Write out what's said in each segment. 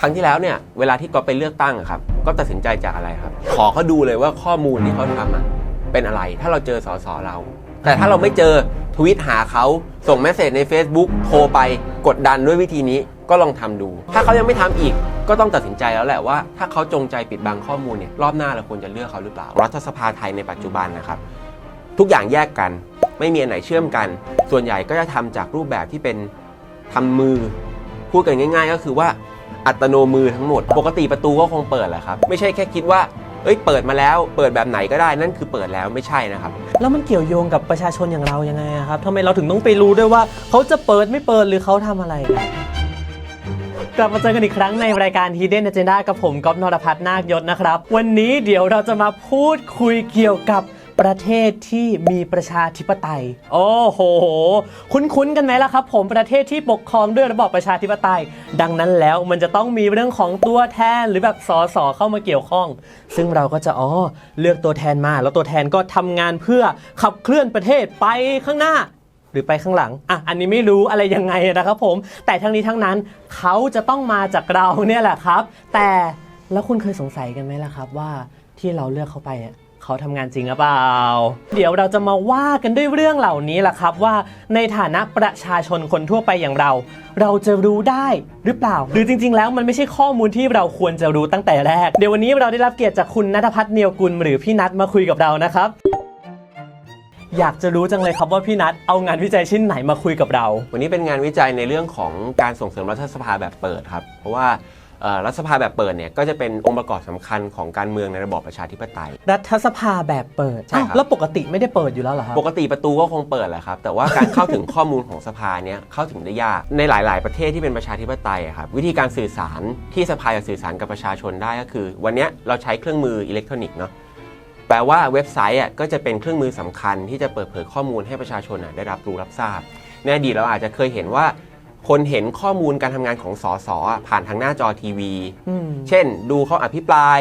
ครั้งที่แล้วเนี่ยเวลาที่ก๊อฟไปเลือกตั้งอะครับ ก็ตัดสินใจจากอะไรครับ ขอเขาดูเลยว่าข้อมูลที่เขาทำอะเป็นอะไร ถ้าเราเจอสสเรา แต่ถ้าเราไม่เจอทวิตหาเขาส่งเมสเซจใน Facebook โทรไปกดดันด้วยวิธีนี้ก็ลองทำดู ถ้าเขายังไม่ทำอีก ก็ต้องตัดสินใจแล้วแหละว่า ถ้าเขาจงใจปิดบังข้อมูลเนี่ยรอบหน้าเราควรจะเลือกเขาหรือเปล่า รัฐสภาไทยในปัจจุบันนะครับ ทุกอย่างแยกกัน ไม่มีอันไหนเชื่อมกัน ส่วนใหญ่ก็จะทำจากรูปแบบที่เป็นทำมือ พูดกันง่าย ๆ ก็คือว่า อัตโนมือทั้งหมด ปกติประตูก็คงเปิดแหละครับ ไม่ใช่แค่คิดว่า เอ้ย เปิดมาแล้ว เปิดแบบไหนก็ได้ นั่นคือเปิดแล้วไม่ใช่นะครับ แล้วมันเกี่ยวโยงกับประชาชนอย่างเรายังไงอะครับทำไมเราถึงต้องไปรู้ด้วยว่าเขาจะเปิดไม่เปิดหรือเขาทำอะไรกันกลับมาเจอกันอีกครั้งในรายการ Hidden Agenda กับผมก๊อฟนรพัฒน์นาคยศนะครับ วันนี้เดี๋ยวเราจะมาพูดคุยเกี่ยวกับ ประเทศที่มีประชาธิปไตย โอ้โห คุ้นๆกันไหมล่ะครับ ผมประเทศที่ปกครองด้วยระบอบประชาธิปไตย ดังนั้นแล้วมันจะต้องมีเรื่องของตัวแทนหรือแบบสสเข้ามาเกี่ยวข้อง ซึ่งเราก็จะอ๋อเลือกตัวแทนมา แล้วตัวแทนก็ทำงานเพื่อขับเคลื่อนประเทศไปข้างหน้าหรือไปข้างหลัง อะ อันนี้ไม่รู้อะไรยังไงนะครับผม แต่ทั้งนี้ทั้งนั้นเขาจะต้องมาจากเราเนี่ยแหละครับ แต่แล้วคุณเคยสงสัยกันไหมล่ะครับว่าที่เราเลือกเขาไปอะ เขาทำงานจริงหรือเปล่า เดี๋ยวเราจะมาว่ากันด้วยเรื่องเหล่านี้แหละครับว่าในฐานะประชาชนคนทั่วไปอย่างเรา เราจะรู้ได้หรือเปล่า หรือจริง ๆ แล้วมันไม่ใช่ข้อมูลที่เราควรจะรู้ตั้งแต่แรก เดี๋ยววันนี้เราได้รับเกียรติจากคุณนัทพัฒน์เนียวกุลหรือพี่นัทมาคุยกับเรานะครับ อยากจะรู้จังเลยครับว่าพี่นัทเอางานวิจัยชิ้นไหนมาคุยกับเรา วันนี้เป็นงานวิจัยในเรื่องของการส่งเสริมรัฐสภาแบบเปิดครับ เพราะว่า รัฐสภาแบบเปิดเนี่ยก็จะเป็นองค์ประกอบสำคัญของการเมืองในระบอบประชาธิปไตย รัฐสภาแบบเปิดใช่ครับอ้าวแล้วปกติไม่ได้เปิดอยู่แล้วเหรอครับปกติประตูก็คงเปิดแหละครับ แต่ว่าการเข้าถึงข้อมูลของสภาเนี่ยเข้าถึงได้ยากในหลาย ๆ ประเทศที่เป็นประชาธิปไตยอะครับวิธีการสื่อสารที่สภาจะสื่อสารกับประชาชนได้ก็คือ วันเนี้ยเราใช้เครื่องมืออิเล็กทรอนิกส์เนาะแปลว่าเว็บไซต์อะก็จะเป็นเครื่องมือสำคัญที่จะเปิดเผยข้อมูลให้ประชาชนอะได้รับรู้รับทราบในอดีตเราอาจจะเคยเห็นว่า คนเห็นข้อมูลการทำงานของสสอะผ่านทางหน้าจอทีวี อืม เช่น ดูเขาอภิปราย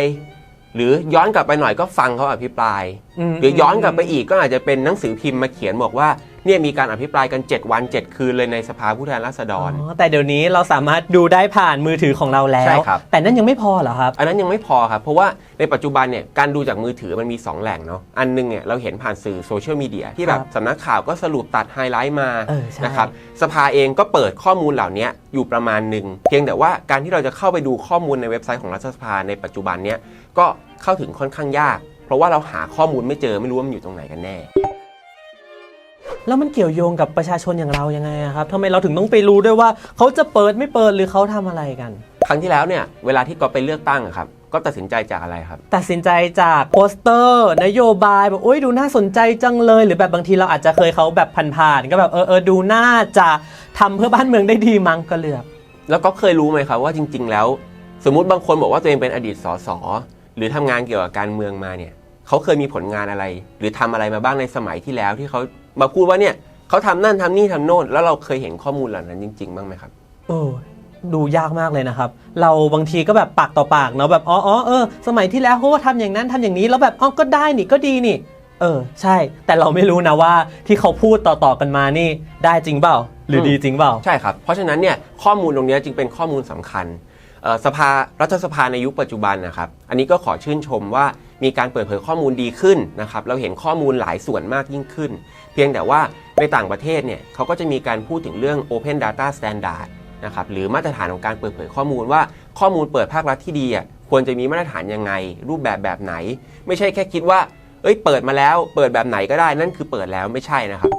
หรือย้อนกลับไปหน่อยก็ฟังเขาอภิปรายมหรือย้อนกลับไปอีกก็อาจจะเป็นหนังสือพิมพ์มาเขียนบอกว่า เนี่ยมีการอภิปรายกัน 7 วัน 7 คืนเลยในสภาผู้แทนราษฎร อ๋อแต่เดี๋ยวนี้เราสามารถดูได้ผ่านมือถือของเราแล้วใช่ครับ แต่นั่นยังไม่พอเหรอครับ อันนั้นยังไม่พอครับ เพราะว่าในปัจจุบันเนี่ยการดูจากมือถือมันมี 2 แหล่งเนาะอันหนึงเนี่ยเราเห็นผ่านสื่อโซเชียลมีเดียที่แบบครับสำนักข่าวก็สรุปตัดไฮไลท์มาเออใช่ นะครับสภาเองก็เปิดข้อมูลเหล่านี้อยู่ประมาณหนึ่งเพียงแต่ว่าการที่เราจะเข้าไปดูข้อมูลในเว็บไซต์ของรัฐสภาในปัจจุบันเนี่ยก็เข้าถึงค่อนข้างยาก เพราะว่าเราหาข้อมูลไม่เจอไม่รู้ว่ามันอยู่ตรงไหนกันแน่ แล้วมันเกี่ยวโยงกับประชาชนอย่างเรายังไงอะครับทำไมเราถึงต้องไปรู้ด้วยว่าเขาจะเปิดไม่เปิดหรือเขาทำอะไรกัน ครั้งที่แล้วเนี่ยเวลาที่ก๊อฟไปเลือกตั้งอะครับ ก็ตัดสินใจจากอะไรครับ ตัดสินใจจากโปสเตอร์ นโยบายแบบโอ้ยดูน่าสนใจจังเลย หรือแบบบางทีเราอาจจะเคยเขาแบบผ่านๆก็แบบเออเออดูน่าจะทำเพื่อบ้านเมืองได้ดีมั้งก็เลือก แล้วก็เคยรู้ไหมครับว่าจริง ๆ แล้ว สมมุติบางคนบอกว่าตัวเองเป็นอดีตสสหรือทำงานเกี่ยวกับการเมืองมาเนี่ยเขาเคยมีผลงานอะไร หรือทำอะไรมาบ้างในสมัยที่แล้วที่เขา มาพูดว่าเนี่ยเขาทำนั่นทำนี่ทำโน่นแล้วเราเคยเห็นข้อมูลเหล่านั้นจริง ๆ บ้างไหมครับเออดูยากมากเลยนะครับ เราบางทีก็แบบปากต่อปากเนาะแบบอ๋ออ๋อเออสมัยที่แล้วเขาก็ทำอย่างนั้นทำอย่างนี้แล้วแบบอ๋อก็ได้นี่ก็ดีนี่ เออ ใช่ แต่เราไม่รู้นะว่าที่เขาพูดต่อๆกันมานี่ ได้จริงเปล่าหรือดีจริงเปล่าใช่ครับ เพราะฉะนั้นเนี่ยข้อมูลตรงนี้จึงเป็นข้อมูลสำคัญเอ่อสภารัฐสภาในยุคปัจจุบันนะครับ อันนี้ก็ขอชื่นชมว่า มีการเปิดเผยข้อมูลดีขึ้นนะครับเราเห็นข้อมูลหลายส่วนมากยิ่งขึ้น เพียงแต่ว่าในต่างประเทศเนี่ยเขาก็จะมีการพูดถึงเรื่อง Open Data Standard นะครับหรือมาตรฐานของการเปิดเผยข้อมูลว่าข้อมูลเปิดภาครัฐที่ดีอะควรจะมีมาตรฐานยังไง รูปแบบแบบไหน ไม่ใช่แค่คิดว่า เอ้ยเปิดมาแล้ว เปิดแบบไหนก็ได้นั่นคือเปิดแล้วไม่ใช่นะครับ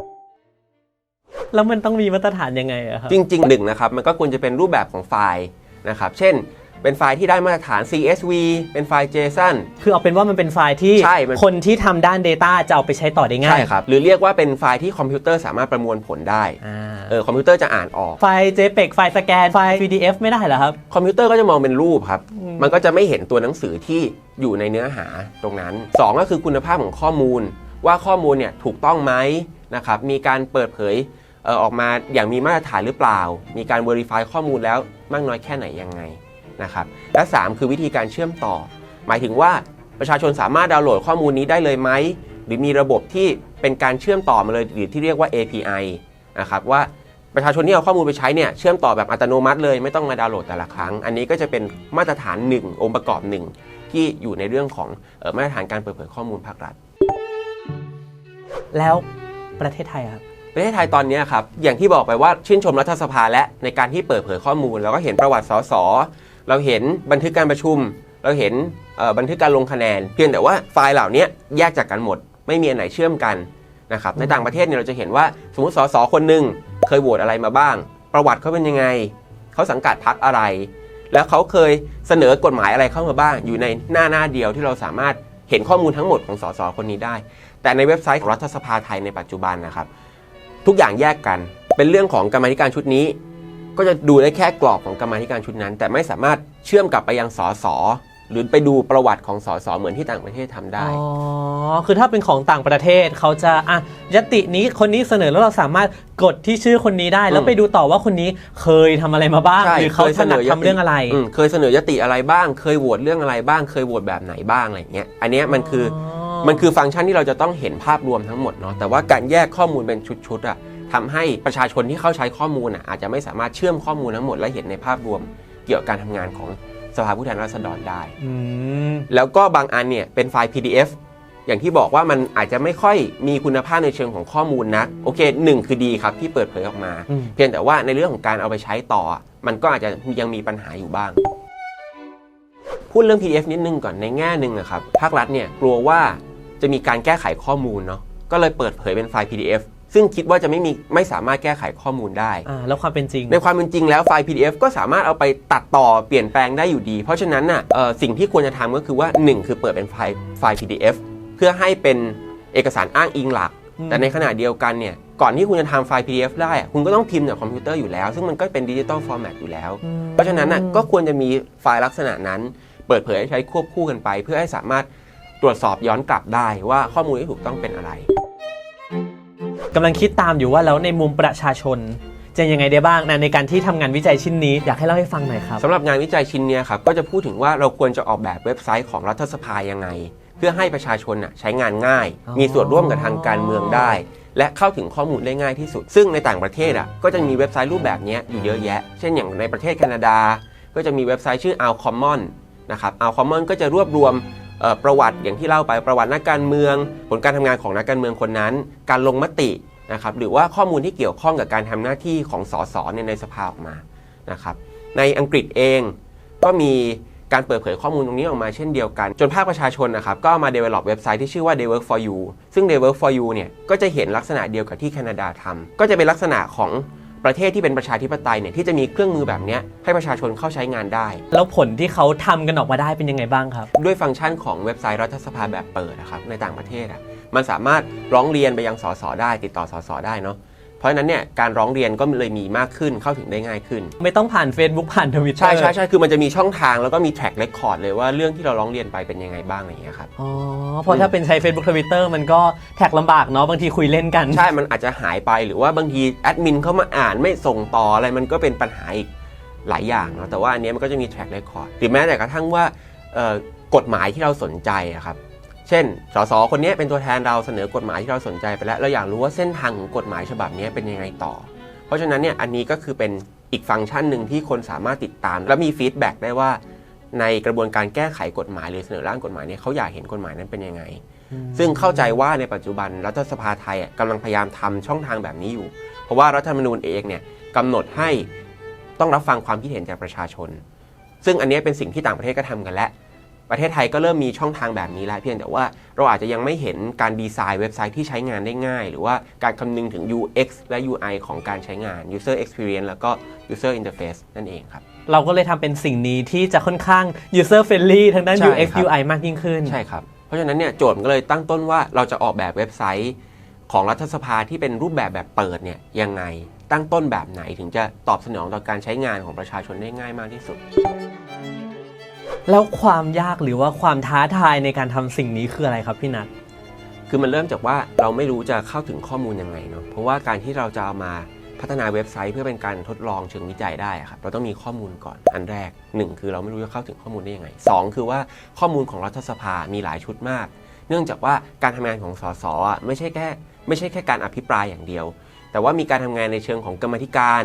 แล้วมันต้องมีมาตรฐานยังไงอะครับจริงๆหนึ่งนะครับมันก็ควรจะเป็นรูปแบบของไฟล์นะครับเช่น เป็นไฟล์ที่ได้มาตรฐาน CSV เป็นไฟล์ JSON คือเอาเป็นว่ามันเป็นไฟล์ที่ใช่มัน คนที่ทำด้าน Data จะเอาไปใช้ต่อได้ง่ายใช่ครับ หรือเรียกว่าเป็นไฟล์ที่คอมพิวเตอร์สามารถประมวลผลได้อ่าเออคอมพิวเตอร์จะอ่านออก ไฟล์ JPEG ไฟล์สแกน ไฟล์ PDF ไม่ได้เหรอครับ คอมพิวเตอร์ก็จะมองเป็นรูปครับอืมมันก็จะไม่เห็นตัวหนังสือที่อยู่ในเนื้อหาตรงนั้น 2 ก็คือคุณภาพของข้อมูล ว่าข้อมูลเนี่ยถูกต้องไหมนะครับ มีการเปิดเผยเอ่อออกมาอย่างมีมาตรฐานหรือเปล่า มีการ Verify ข้อมูลแล้วมากน้อยแค่ไหนยังไง นะครับและ 3 คือวิธีการเชื่อมต่อ หมายถึงว่าประชาชนสามารถดาวน์โหลดข้อมูลนี้ได้เลยไหมหรือมีระบบที่เป็นการเชื่อมต่อมาเลยหรือที่เรียกว่า API นะครับว่าประชาชนที่เอาข้อมูลไปใช้เนี่ยเชื่อมต่อแบบอัตโนมัติเลยไม่ต้องมาดาวน์โหลดแต่ละครั้ง อันนี้ก็จะเป็นมาตรฐานหนึ่งองค์ประกอบหนึ่งที่อยู่ในเรื่องของเออมาตรฐานการเปิดเผยข้อมูลภาครัฐ แล้วประเทศไทยอะครับประเทศไทยตอนนี้ครับอย่างที่บอกไปว่าชื่นชมรัฐสภาและในการที่เปิดเผยข้อมูล แล้วก็เห็นประวัติสส เราเห็นบันทึกการประชุม เราเห็นบันทึกการลงคะแนน เพียงแต่ว่าไฟล์เหล่านี้แยกจากกันหมด ไม่มีอันไหนเชื่อมกันนะครับในต่างประเทศเนี่ยเราจะเห็นว่าสมมติสสคนหนึ่งเคยโหวตอะไรมาบ้าง ประวัติเขาเป็นยังไงเขาสังกัดพรรคอะไร แล้วเขาเคยเสนอกฎหมายอะไรเข้ามาบ้าง อยู่ในหน้าหน้าเดียวที่เราสามารถเห็นข้อมูลทั้งหมดของสสคนนี้ได้ แต่ในเว็บไซต์ของรัฐสภาไทยในปัจจุบันนะครับ ทุกอย่างแยกกันเป็นเรื่องของกรรมธิการชุดนี้ ก็จะดูได้แค่กรอบของกรรมาธิการชุดนั้น แต่ไม่สามารถเชื่อมกลับไปยังสสหรือไปดูประวัติของสสเหมือนที่ต่างประเทศทำได้ อ๋อ คือถ้าเป็นของต่างประเทศเขาจะอะยตินี้คนนี้เสนอแล้วเราสามารถกดที่ชื่อคนนี้ได้ แล้วอืมไปดูต่อว่าคนนี้เคยทำอะไรมาบ้างใช่หรือเขาถนัดทำเรื่องอะไรมเคยเสนอยติอะไรบ้าง เคยโหวตเรื่องอะไรบ้าง เคยโหวตแบบไหนบ้างอะไรอย่างเงี้ย อันเนี้ยมันคืออมันคือฟังก์ชันที่เราจะต้องเห็นภาพรวมทั้งหมดเนาะ แต่ว่าการแยกข้อมูลเป็นชุดๆอะ ทำให้ประชาชนที่เข้าใช้ข้อมูลอะอาจจะไม่สามารถเชื่อมข้อมูลทั้งหมดและเห็นในภาพรวมเกี่ยวกับการทำงานของสภาผู้แทนราษฎรได้อืมแล้วก็บางอันเนี่ยเป็นไฟล์ PDF อย่างที่บอกว่ามันอาจจะไม่ค่อยมีคุณภาพในเชิงของข้อมูลนะโอเคหนึ่งคือดีครับที่เปิดเผยออกมาอืมเพียงแต่ว่าในเรื่องของการเอาไปใช้ต่อ มันก็อาจจะยังมีปัญหาอยู่บ้าง พูดเรื่อง PDF นิดนึงก่อนในแง่หนึ่งนะครับภาครัฐเนี่ยกลัวว่าจะมีการแก้ไขข้อมูลเนาะก็เลยเปิดเผยเป็นไฟล์ PDF ซึ่งคิดว่าจะไม่มีไม่สามารถแก้ไขข้อมูลได้ อ่าแล้วความเป็นจริง ในความเป็นจริงแล้วไฟล์ PDF ก็สามารถเอาไปตัดต่อเปลี่ยนแปลงได้อยู่ดี เพราะฉะนั้นน่ะเอ่อสิ่งที่ควรจะทำก็คือว่า 1 คือเปิดเป็นไฟล์ไฟล์ PDF เพื่อให้เป็นเอกสารอ้างอิงหลัก อืม แต่ในขณะเดียวกันเนี่ยก่อนที่คุณจะทำไฟล์ PDF ได้อะคุณก็ต้องพิมพ์จากคอมพิวเตอร์อยู่แล้ว ซึ่งมันก็เป็นดิจิตอลฟอร์แมตอยู่แล้ว อืมเพราะฉะนั้นน่ะก็ควรจะมีไฟล์ลักษณะนั้น เปิดเผยให้ใช้ควบคู่กันไป เพื่อให้สามารถตรวจสอบย้อนกลับได้ว่าข้อมูลที่ถูกต้องเป็นอะไร กำลังคิดตามอยู่ว่าแล้วในมุมประชาชน จะยังไงได้บ้างนะในการที่ทำงานวิจัยชิ้นนี้อยากให้เล่าให้ฟังหน่อยครับสำหรับงานวิจัยชิ้นนี้ครับก็จะพูดถึงว่าเราควรจะออกแบบเว็บไซต์ของรัฐสภายังไง เพื่อให้ประชาชนน่ะใช้งานง่าย มีส่วนร่วมกับทางการเมืองได้ และเข้าถึงข้อมูลได้ง่ายที่สุด ซึ่งในต่างประเทศอะก็จะมีเว็บไซต์รูปแบบนี้อยู่เยอะแยะ เช่นอย่างในประเทศแคนาดา ก็จะมีเว็บไซต์ชื่อ Our Common นะครับ Our Common ก็จะรวบรวม ประวัติอย่างที่เล่าไปประวัตินักการเมือง ผลการทำงานของนักการเมืองคนนั้น การลงมตินะครับหรือว่าข้อมูลที่เกี่ยวข้องกับการทำหน้าที่ของสสเนี่ยในสภาออกมานะครับในอังกฤษเองก็มีการเปิดเผยข้อมูลตรงนี้ออกมาเช่นเดียวกัน จนภาคประชาชนนะครับก็มา develop เว็บไซต์ที่ชื่อว่า the Work for You ซึ่ง the Work for You เนี่ยก็จะเห็นลักษณะเดียวกับที่แคนาดาทำก็จะเป็นลักษณะของ ประเทศที่เป็นประชาธิปไตยเนี่ยที่จะมีเครื่องมือแบบเนี้ยให้ประชาชนเข้าใช้งานได้ แล้วผลที่เขาทำกันออกมาได้เป็นยังไงบ้างครับ ด้วยฟังก์ชันของเว็บไซต์รัฐสภาแบบเปิดนะครับในต่างประเทศอะมันสามารถร้องเรียนไปยังสสได้ ติดต่อสสได้เนาะ เพราะฉะนั้นเนี่ยการร้องเรียนก็เลยมีมากขึ้นเข้าถึงได้ง่ายขึ้น ไม่ต้องผ่าน Facebook ผ่านทวิตเตอใช่ร์ใช่ใช่คือมันจะมีช่องทางแล้วก็มีแทร็กเรคคอร์ดเลยว่าเรื่องที่เราร้องเรียนไปเป็นยังไงบ้างอะไรอย่างเงี้ยครับอ๋อเพราะถ้าเป็นใช้ Facebook Twitter มันก็แท็กลำบากเนาะบางทีคุยเล่นกัน ใช่ มันอาจจะหายไปหรือว่าบางทีแอดมินเขามาอ่านไม่ส่งต่ออะไรมันก็เป็นปัญหาอีกหลายอย่างเนาะแต่ว่าอันเนี้ยมันก็จะมีแทร็กเรคคอร์ดหรือแม้แต่กระทั่งว่าเอ่อกฎหมายที่เราสนใจอะครับ เช่น สสคนเนี้ยเป็นตัวแทนเราเสนอกฎหมายที่เราสนใจไปแล้ว เราอยากรู้ว่าเส้นทางของกฎหมายฉบับเนี้ยเป็นยังไงต่อ เพราะฉะนั้นเนี่ยอันนี้ก็คือเป็นอีกฟังก์ชันหนึ่งที่คนสามารถติดตาม และมีฟีดแบ็กได้ว่า ในกระบวนการแก้ไขกฎหมายหรือเสนอร่างกฎหมายเนี่ยเขาอยากเห็นกฎหมายนั้นเป็นยังไง ซึ่งเข้าใจว่าในปัจจุบันรัฐสภาไทยอะกำลังพยายามทำช่องทางแบบนี้อยู่ เพราะว่ารัฐธรรมนูญเองเนี่ยกำหนดให้ต้องรับฟังความคิดเห็นจากประชาชน ซึ่งอันเนี้ยเป็นสิ่งที่ต่างประเทศก็ทำกันแล้ว ประเทศไทยก็เริ่มมีช่องทางแบบนี้แล้วเพียงแต่ว่าเราอาจจะยังไม่เห็นการดีไซน์เว็บไซต์ที่ใช้งานได้ง่าย หรือว่าการคำนึงถึง UX และ UI ของการใช้งาน User Experience แล้วก็ User Interface นั่นเองครับ เราก็เลยทำเป็นสิ่งนี้ที่จะค่อนข้าง user friendly ทางด้าน ใช่ UX ครับ UI มากยิ่งขึ้น ใช่ครับ เพราะฉะนั้นเนี่ยโจทย์มันก็เลยตั้งต้นว่าเราจะออกแบบเว็บไซต์ของรัฐสภาที่เป็นรูปแบบแบบเปิดเนี่ยยังไงตั้งต้นแบบไหนถึงจะตอบสนองต่อการใช้งานของประชาชนได้ง่ายมากที่สุด แล้วความยากหรือว่าความท้าทายในการทำสิ่งนี้คืออะไรครับพี่นัท คือมันเริ่มจากว่าเราไม่รู้จะเข้าถึงข้อมูลยังไงเนาะเพราะว่าการที่เราจะเอามาพัฒนาเว็บไซต์เพื่อเป็นการทดลองเชิงวิจัยได้อะครับเราต้องมีข้อมูลก่อนอันแรกหนึ่งคือเราไม่รู้จะเข้าถึงข้อมูลได้ยังไงสองคือว่าข้อมูลของรัฐสภามีหลายชุดมาก เนื่องจากว่าการทำงานของสสอะไม่ใช่แค่ไม่ใช่แค่การอภิปรายอย่างเดียว แต่ว่ามีการทำงานในเชิงของกรรมาธิการ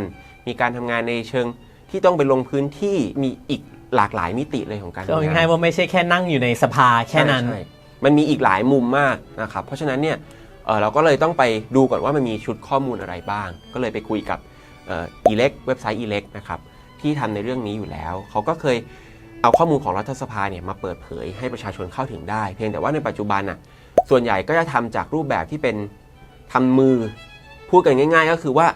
มีการทำงานในเชิงที่ต้องไปลงพื้นที่มีอีก หลากหลายมิติเลยของการเอาทำงานง่ายๆว่าไม่ใช่แค่นั่งอยู่ในสภาแค่นั้น ใช่ใช่มันมีอีกหลายมุมมากนะครับ เพราะฉะนั้นเนี่ยเอ่อเราก็เลยต้องไปดูก่อนว่ามันมีชุดข้อมูลอะไรบ้าง ก็เลยไปคุยกับเอีเล็กเว็บไซต์อีเล็กนะครับที่ทำในเรื่องนี้อยู่แล้ว เขาก็เคยเอาข้อมูลของรัฐสภาเนี่ยมาเปิดเผยให้ประชาชนเข้าถึงได้ เพียงแต่ว่าในปัจจุบันน่ะส่วนใหญ่ก็จะทำจากรูปแบบที่เป็นทำมือพูดกันง่าย ๆ ก็คือว่า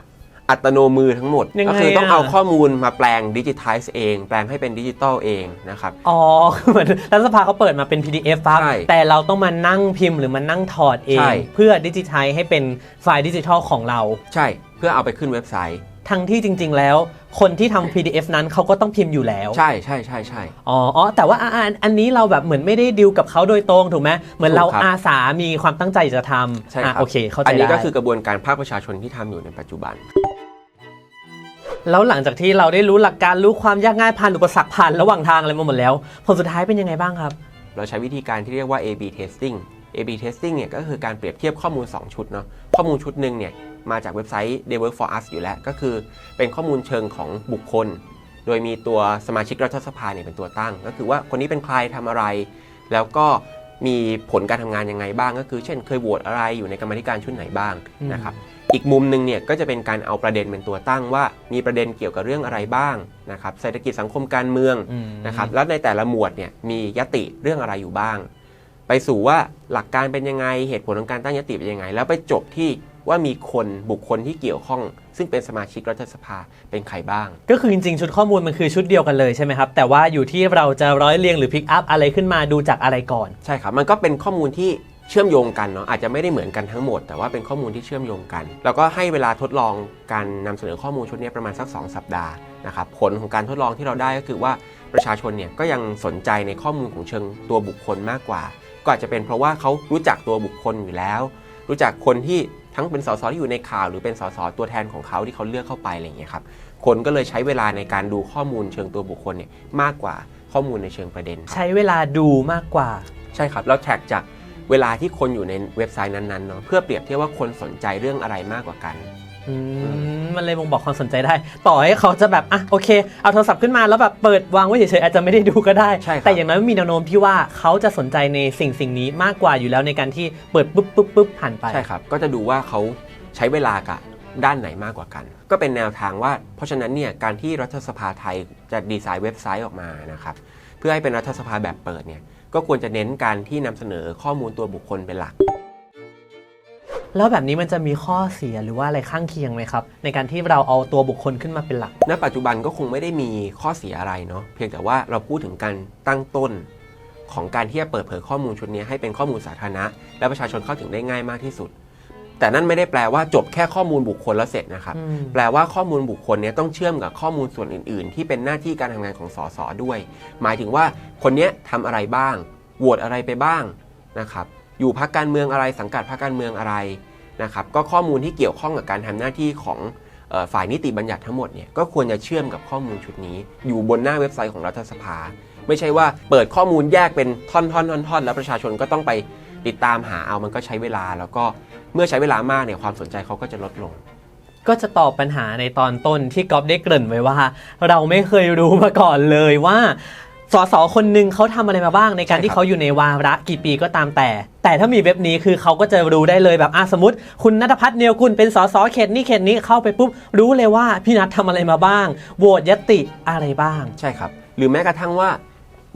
อัตโนมือทั้งหมด ยังไงก็คือต้องอะเอาข้อมูลมาแปลงดิจิทัลเอง แปลงให้เป็นดิจิตอลเองนะครับ อ๋อ คือเหมือนรัฐสภาเขาเปิดมาเป็น PDF ปั๊บใช่แต่เราต้องมานั่งพิมพ์หรือมานั่งถอดเองใช่เพื่อดิจิทัลให้เป็นไฟล์ดิจิทัลของเรา ใช่เพื่อเอาไปขึ้นเว็บไซต์ ทั้งที่จริง ๆ แล้ว คนที่ทำ PDF นั้นเขาก็ต้องพิมพ์อยู่แล้ว ใช่ใช่ใช่ใช่ อ๋ออ๋อแต่ว่าอะอะอันนี้เราแบบเหมือนไม่ได้ดิวกับเขาโดยตรงถูกไหมเหมือนเราถูกครับ อาสามีความตั้งใจจะทำใช่อะครับโอเค เข้าใจอันนี้ก็ได้ คือกระบวนการภาคประชาชนที่ทำอยู่ในปัจจุบัน แล้วหลังจากที่เราได้รู้หลักการรู้ความยากง่ายผ่านอุปสรรคผ่านระหว่างทางอะไรมาหมดแล้ว ผลสุดท้ายเป็นยังไงบ้างครับ เราใช้วิธีการที่เรียกว่า A/B testing A/B testing เนี่ยก็คือการเปรียบเทียบข้อมูล 2 ชุดเนาะข้อมูลชุดหนึ่งเนี่ยมาจากเว็บไซต์ They Work for Us อยู่แล้ว ก็คือเป็นข้อมูลเชิงของบุคคล โดยมีตัวสมาชิกรัฐสภาเนี่ยเป็นตัวตั้ง ก็คือว่าคนนี้เป็นใครทำอะไร แล้วก็มีผลการทำงานยังไงบ้าง ก็คือเช่นเคยโหวตอะไรอยู่ในกรรมธิการชุดไหนบ้างนะครับ อีกมุมหนึ่งเนี่ยก็จะเป็นการเอาประเด็นเป็นตัวตั้งว่า มีประเด็นเกี่ยวกับเรื่องอะไรบ้างนะครับเศรษฐกิจสังคมการเมืองอืมนะครับแล้วในแต่ละหมวดเนี่ยมียติเรื่องอะไรอยู่บ้าง ไปสู่ว่าหลักการเป็นยังไงเหตุผลของการตั้งยติเป็นยังไง แล้วไปจบที่ว่ามีคนบุคคลที่เกี่ยวข้อง ซึ่งเป็นสมาชิกรัฐสภาเป็นใครบ้าง ก็คือจริงๆ ชุดข้อมูลมันคือชุดเดียวกันเลยใช่ไหมครับ แต่ว่าอยู่ที่เราจะร้อยเรียงหรือพิกอัพอะไรขึ้นมาดูจากอะไรก่อน ใช่ครับ มันก็เป็นข้อมูลที่ เชื่อมโยงกันเนาะอาจจะไม่ได้เหมือนกันทั้งหมด แต่ว่าเป็นข้อมูลที่เชื่อมโยงกัน แล้วก็ให้เวลาทดลองการนำเสนอข้อมูลชุดนี้ประมาณสัก 2 สัปดาห์นะครับผลของการทดลองที่เราได้ก็คือว่าประชาชนเนี่ยก็ยังสนใจในข้อมูลของเชิงตัวบุคคลมากกว่า ก็อาจจะเป็นเพราะว่าเขารู้จักตัวบุคคลอยู่แล้ว รู้จักคนที่ทั้งเป็นสสที่อยู่ในข่าว หรือเป็นสสตัวแทนของเขาที่เขาเลือกเข้าไปอะไรอย่างเงี้ยครับคนก็เลยใช้เวลาในการดูข้อมูลเชิงตัวบุคคลเนี่ยมากกว่าข้อมูลในเชิงประเด็นครับใช้เวลาดูมากกว่า ใช่ครับแล้วแท็กจาก เวลาที่คนอยู่ในเว็บไซต์นั้นๆเนาะเพื่อเปรียบเทียบว่าคนสนใจเรื่องอะไรมากกว่ากัน อืมมันเลยบ่งบอกความสนใจได้ ต่อให้เขาจะแบบอะโอเค เอาโทรศัพท์ขึ้นมาแล้วแบบเปิดวางไว้เฉยๆอาจจะไม่ได้ดูก็ได้ ใช่ครับ แต่อย่างน้อยมีแนวโน้มที่ว่าเขาจะสนใจในสิ่งสิ่งนี้มากกว่าอยู่แล้วในการที่เปิดปุ๊บปุ๊บปุ๊บผ่านไป ใช่ครับ ก็จะดูว่าเขาใช้เวลากับด้านไหนมากกว่ากัน ก็เป็นแนวทางว่า เพราะฉะนั้นเนี่ยการที่รัฐสภาไทยจะดีไซน์เว็บไซต์ออกมานะครับ เพื่อให้เป็นรัฐสภาแบบเปิดเนี่ย ก็ควรจะเน้นการที่นำเสนอข้อมูลตัวบุคคลเป็นหลัก แล้วแบบนี้มันจะมีข้อเสียหรือว่าอะไรข้างเคียงไหมครับ ในการที่เราเอาตัวบุคคลขึ้นมาเป็นหลัก ณ ปัจจุบันก็คงไม่ได้มีข้อเสียอะไรเนาะเพียงแต่ว่าเราพูดถึงการตั้งต้นของการที่จะเปิดเผยข้อมูลชุดนี้ให้เป็นข้อมูลสาธารณะ และประชาชนเข้าถึงได้ง่ายมากที่สุด แต่นั่นไม่ได้แปลว่าจบแค่ข้อมูลบุคคลแล้วเสร็จนะครับอืมแปลว่าข้อมูลบุคคลเนี้ต้องเชื่อมกับข้อมูลส่วนอื่น ๆ ที่เป็นหน้าที่การทำงานของสสด้วย หมายถึงว่าคนเนี้ยทำอะไรบ้างโหวตอะไรไปบ้างนะครับ อยู่พรรคการเมืองอะไรสังกัดพรรคการเมืองอะไรนะครับ ก็ข้อมูลที่เกี่ยวข้องกับการทำหน้าที่ของเอ่อฝ่ายนิติบัญญัติทั้งหมดเนี่ยก็ควรจะเชื่อมกับข้อมูลชุดนี้ อยู่บนหน้าเว็บไซต์ของรัฐสภา ไม่ใช่ว่าเปิดข้อมูลแยกเป็นท่อนๆท่อนๆท่อนๆแล้วประชาชนก็ต้องไป ติดตามหาเอามันก็ใช้เวลา แล้วก็เมื่อใช้เวลามากเนี่ยความสนใจเขาก็จะลดลง ก็จะตอบปัญหาในตอนต้นที่ก๊อฟได้เกริ่นไว้ว่า เราไม่เคยรู้มาก่อนเลยว่าสสคนหนึ่งเขาทำอะไรมาบ้างในการใช่ครับที่เขาอยู่ในวาระกี่ปีก็ตามแต่ แต่ถ้ามีเว็บนี้คือเขาก็จะรู้ได้เลยแบบอะสมมติ คุณนัทพัฒน์เนียวกุลเป็นสสเขตนี้เขตนี้เข้าไปปุ๊บรู้เลยว่าพี่นัททำอะไรมาบ้างโหวตยติอะไรบ้าง ใช่ครับ หรือแม้กระทั่งว่า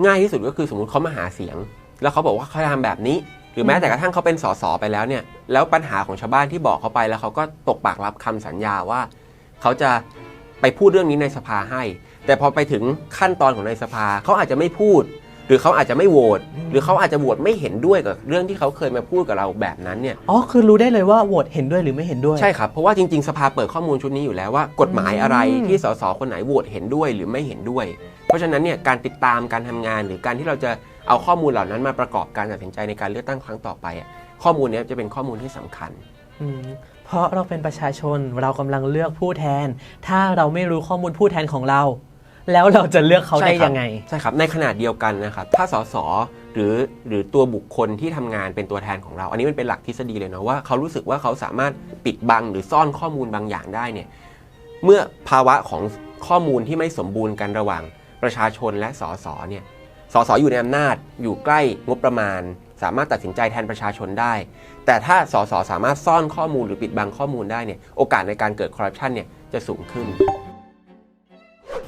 ง่ายที่สุดก็คือสมมติเขามาหาเสียง แล้วเขาบอกว่าเขาทำแบบนี้ หรือแม้แต่กระทั่งเขาเป็นสสไปแล้วเนี่ยแล้วปัญหาของชาวบ้านที่บอกเขาไปแล้วเขาก็ตกปากรับคำสัญญาว่า เขาจะไปพูดเรื่องนี้ในสภาให้ แต่พอไปถึงขั้นตอนของในสภาเขาอาจจะไม่พูด หรือเขาอาจจะไม่โหวตหรือเขาอาจจะโหวตไม่เห็นด้วยกับเรื่องที่เขาเคยมาพูดกับเราแบบนั้นเนี่ยอ๋อคือรู้ได้เลยว่าโหวตเห็นด้วยหรือไม่เห็นด้วยใช่ครับเพราะว่าจริงๆสภาเปิดข้อมูลชุดนี้อยู่แล้วว่ากฎหมายอะไรอืมที่สสคนไหนโหวตเห็นด้วยหรือไม่เห็นด้วย เพราะฉะนั้นเนี่ยการติดตามการทำงานหรือการที่เราจะ เอาข้อมูลเหล่านั้นมาประกอบการตัดสินใจในการเลือกตั้งครั้งต่อไปอะข้อมูลเนี้ยจะเป็นข้อมูลที่สำคัญอืมเพราะเราเป็นประชาชนเรากำลังเลือกผู้แทน ถ้าเราไม่รู้ข้อมูลผู้แทนของเรา แล้วเราจะเลือกเขาได้ใช่ครับยังไงใช่ครับในขณะเดียวกันนะครับถ้าสสหรือหรือตัวบุคคลที่ทำงานเป็นตัวแทนของเรา อันนี้มันเป็นหลักทฤษฎีเลยนะว่าเขารู้สึกว่าเขาสามารถปิดบังหรือซ่อนข้อมูลบางอย่างได้เนี่ยเมื่อภาวะของข้อมูลที่ไม่สมบูรณ์กันระหว่างประชาชนและสสเนี่ย สสอยู่ในอำนาจอยู่ใกล้งบประมาณ สามารถตัดสินใจแทนประชาชนได้ แต่ถ้าสสสามารถซ่อนข้อมูลหรือปิดบังข้อมูลได้เนี่ยโอกาสในการเกิดคอร์รัปชันเนี่ยจะสูงขึ้น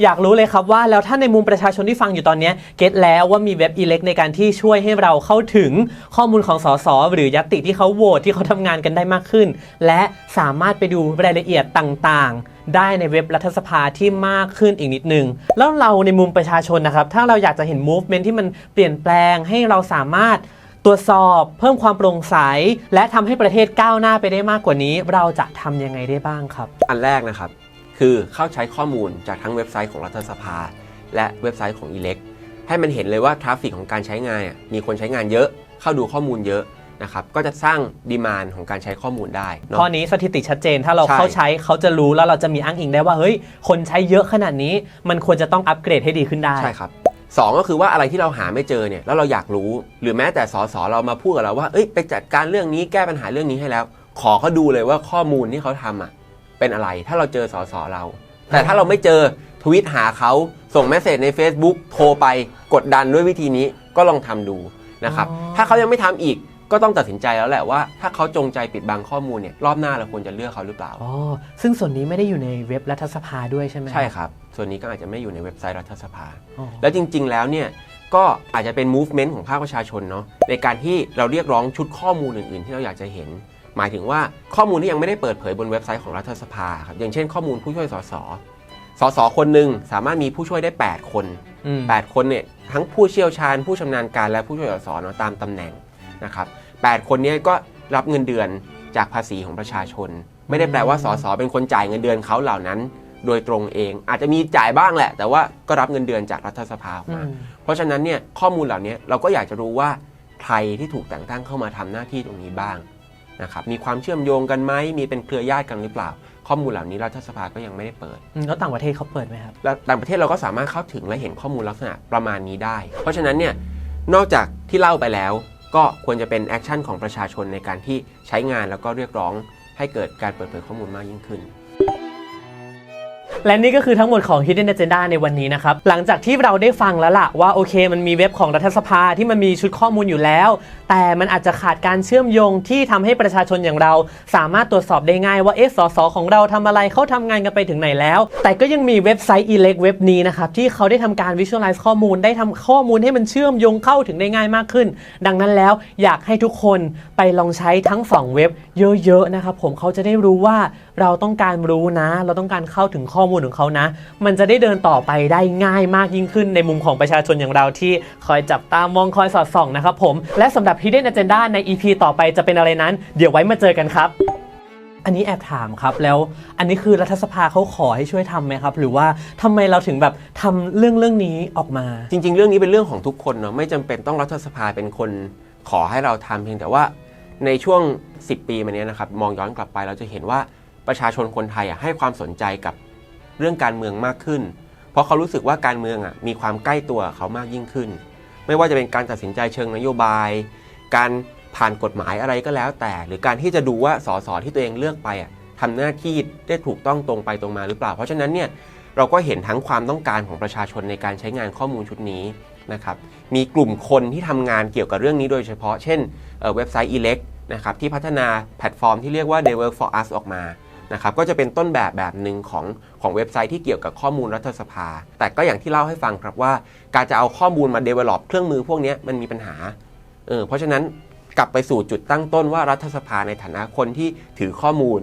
อยากรู้เลยครับว่าแล้วถ้าในมุมประชาชนที่ฟังอยู่ตอนนี้เก็ตแล้วว่ามีเว็บอีเล็กในการที่ช่วยให้เราเข้าถึงข้อมูลของสสหรือยัตติที่เขาโหวตที่เขาทำงานกันได้มากขึ้น และสามารถไปดูรายละเอียดต่างๆ ได้ในเว็บรัฐสภาที่มากขึ้นอีกนิดนึง แล้วเราในมุมประชาชนนะครับ ถ้าเราอยากจะเห็น movement ที่มันเปลี่ยนแปลงให้เราสามารถตรวจสอบเพิ่มความโปร่งใส และทำให้ประเทศก้าวหน้าไปได้มากกว่านี้ เราจะทำยังไงได้บ้างครับ อันแรกนะครับ คือเข้าใช้ข้อมูลจากทั้งเว็บไซต์ของรัฐสภา และเว็บไซต์ของ e l e c ให้มันเห็นเลยว่าทราฟฟิกของการใช้งานเนี่ยมีคนใช้งานเยอะเข้าดูข้อมูลเยอะนะครับก็จะสร้างดีมานของการใช้ข้อมูลได้เนอะข้อนี้สถิติชัดเจนถ้าเราใช่เข้าใช้เขาจะรู้แล้วเราจะมีอ้างอิงได้ว่าเฮ้ยคนใช้เยอะขนาดนี้ มันควรจะต้องอัปเกรดให้ดีขึ้นได้ใช่ครับสองก็คือว่าอะไรที่เราหาไม่เจอเนี่ยแล้วเราอยากรู้ หรือแม้แต่สสเรามาพูดกับเราว่าเอ้ยไปจัดการเรื่องนี้แก้ปัญหาเรื่องนี้ให้แล้ว ขอเขาดูเลยว่าข้อมูลที่เขาทำอะ เป็นอะไร ถ้าเราเจอสสเรา แต่ถ้าเราไม่เจอทวิตหาเขาส่งเมสเซจใน Facebook โทรไปกดดันด้วยวิธีนี้ก็ลองทำดูนะครับอ๋อถ้าเขายังไม่ทำอีกก็ต้องตัดสินใจแล้วแหละว่าถ้าเขาจงใจปิดบังข้อมูลเนี่ยรอบหน้าเราควรจะเลือกเขาหรือเปล่าอ๋อซึ่งส่วนนี้ไม่ได้อยู่ในเว็บรัฐสภาด้วยใช่ไหมใช่ครับ ส่วนนี้ก็อาจจะไม่อยู่ในเว็บไซต์รัฐสภาอ๋อแล้วจริง ๆ แล้วเนี่ยก็อาจจะเป็น movement ของภาคประชาชนเนาะในการที่เราเรียกร้องชุดข้อมูลอื่น ๆ ที่เราอยากจะเห็น หมายถึงว่าข้อมูลที่ยังไม่ได้เปิดเผยบนเว็บไซต์ของรัฐสภาครับอย่างเช่นข้อมูลผู้ช่วยสสสสคนหนึ่งสามารถมีผู้ช่วยได้ 8 คน อืม8 คนเนี่ยทั้งผู้เชี่ยวชาญ ผู้ชำนาญการและผู้ช่วยสสเนาะตามตำแหน่งนะครับ8คนเนี้ก็รับเงินเดือนจากภาษีของประชาชน ไม่ได้แปลว่าสสเป็นคนจ่ายเงินเดือนเขาเหล่านั้น โดยตรงเองอาจจะมีจ่ายบ้างแหละ แต่ว่าก็รับเงินเดือนจากรัฐสภาออกอืมา มเพราะฉะนั้นเนี่ยข้อมูลเหล่านี้เราก็อยากจะรู้ว่าใครที่ถูกแต่งตั้งเข้ามาทำหน้าที่ตรงนี้บ้าง นะครับมีความเชื่อมโยงกันไหมมีเป็นเครือญาติกันหรือเปล่า ข้อมูลเหล่านี้รัฐสภาก็ยังไม่ได้เปิดอืมแล้วต่างประเทศเขาเปิดไหมครับ และต่างประเทศเราก็สามารถเข้าถึงและเห็นข้อมูลลักษณะประมาณนี้ได้ เพราะฉะนั้นเนี่ยนอกจากที่เล่าไปแล้ว ก็ควรจะเป็นแอคชั่นของประชาชนในการที่ใช้งานแล้วก็เรียกร้องให้เกิดการเปิดเผยข้อมูลมากยิ่งขึ้น และนี่ก็คือทั้งหมดของ Hidden Agenda ในวันนี้นะครับ หลังจากที่เราได้ฟังแล้วล่ะว่าโอเค มันมีเว็บของรัฐสภาที่มันมีชุดข้อมูลอยู่แล้ว แต่มันอาจจะขาดการเชื่อมโยงที่ทำให้ประชาชนอย่างเรา สามารถตรวจสอบได้ง่ายว่าเอ๊ะสสของเราทำอะไรเขาทำงานกันไปถึงไหนแล้ว แต่ก็ยังมีเว็บไซต์ e l e c เว็บนี้นะครับที่เขาได้ทำการ visualize ข้อมูลได้ทำข้อมูลให้มันเชื่อมโยงเข้าถึงได้ง่ายมากขึ้น ดังนั้นแล้วอยากให้ทุกคนไปลองใช้ทั้งสองเว็บเยอะๆนะครับผมเขาจะได้รู้ว่า เราต้องการรู้นะ เราต้องการเข้าถึงข้อมูลของเขานะ มันจะได้เดินต่อไปได้ง่ายมากยิ่งขึ้นในมุมของประชาชนอย่างเราที่คอยจับตามองคอยสอดส่องนะครับผม และสำหรับ Hidden Agenda ใน EP ต่อไปจะเป็นอะไรนั้น เดี๋ยวไว้มาเจอกันครับอันนี้แอบถามครับแล้วอันนี้คือรัฐสภาเขาขอให้ช่วยทำไหมครับ หรือว่าทำไมเราถึงแบบทำเรื่องเรื่องนี้ออกมา จริง ๆ เรื่องนี้เป็นเรื่องของทุกคนเนาะไม่จำเป็นต้องรัฐสภาเป็นคนขอให้เราทำเพียงแต่ว่าในช่วง 10 ปีมานี้นะครับมองย้อนกลับไปเราจะเห็นว่า ประชาชนคนไทยอะให้ความสนใจกับเรื่องการเมืองมากขึ้น เพราะเขารู้สึกว่าการเมืองอะมีความใกล้ตัวเขามากยิ่งขึ้น ไม่ว่าจะเป็นการตัดสินใจเชิงนโยบาย การผ่านกฎหมายอะไรก็แล้วแต่ หรือการที่จะดูว่าสสที่ตัวเองเลือกไปอะทำหน้าที่ได้ถูกต้องตรงไปตรงมาหรือเปล่า เพราะฉะนั้นเนี่ยเราก็เห็นทั้งความต้องการของประชาชนในการใช้งานข้อมูลชุดนี้นะครับ มีกลุ่มคนที่ทำงานเกี่ยวกับเรื่องนี้โดยเฉพาะ เช่นเว็บไซต์ e l e c นะครับที่พัฒนาแพลตฟอร์มที่เรียกว่า They Work for Us ออกมา นะครับก็จะเป็นต้นแบบแบบหนึ่งของของเว็บไซต์ที่เกี่ยวกับข้อมูลรัฐสภา แต่ก็อย่างที่เล่าให้ฟังครับว่า การจะเอาข้อมูลมา develop เครื่องมือพวกนี้มันมีปัญหาเออเพราะฉะนั้นกลับไปสู่จุดตั้งต้นว่ารัฐสภาในฐานะคนที่ถือข้อมูล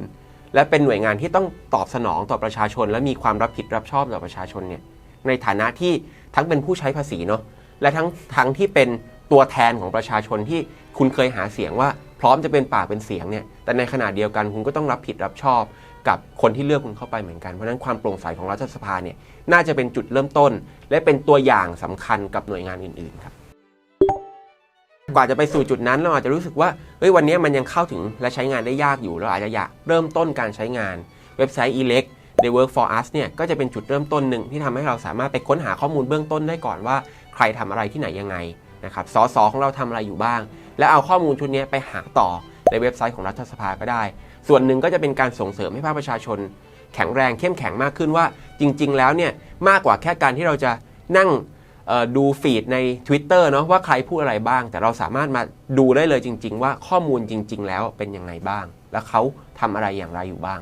และเป็นหน่วยงานที่ต้องตอบสนองต่อประชาชน และมีความรับผิดรับชอบต่อประชาชนเนี่ยในฐานะที่ทั้งเป็นผู้ใช้ภาษีเนาะและทั้งทั้งที่เป็นตัวแทนของประชาชนที่คุณเคยหาเสียงว่า พร้อมจะเป็นปากเป็นเสียงเนี่ยแต่ในขณะเดียวกันคุณก็ต้องรับผิดรับชอบกับคนที่เลือกคุณเข้าไปเหมือนกันเพราะนั้นความโปร่งใสของรัฐสภาเนี่ยน่าจะเป็นจุดเริ่มต้น และเป็นตัวอย่างสำคัญกับหน่วยงานอื่นๆครับกว่าจะไปสู่จุดนั้นเราอาจจะรู้สึกว่าเฮ้ยวันนี้มันยังเข้าถึงและใช้งานได้ยากอยู่เราอาจจะอยากเริ่มต้นการใช้งาน เว็บไซต์ e l e c The Work for Us เนี่ยก็จะเป็นจุดเริ่มต้นหนึ่งที่ทำให้เราสามารถไปค้นหาข้อมูลเบื้องต้นได้ก่อนว่า ใครทำอะไรที่ไหนยังไง นะครับสสของเราทำอะไรอยู่บ้าง แล้วเอาข้อมูลชุดนี้ไปหาต่อในเว็บไซต์ของรัฐสภาก็ได้ ส่วนหนึ่งก็จะเป็นการส่งเสริมให้ภาคประชาชน แข็งแรงเข้มแข็งมากขึ้นว่า จริง ๆ แล้วเนี่ยมากกว่าแค่การที่เราจะนั่งดูฟีดใน Twitter เนาะว่าใครพูดอะไรบ้าง แต่เราสามารถมาดูได้เลยจริง ๆ ว่าข้อมูลจริง ๆ แล้วเป็นยังไงบ้าง แล้วเขาทำอะไรอย่างไรอยู่บ้าง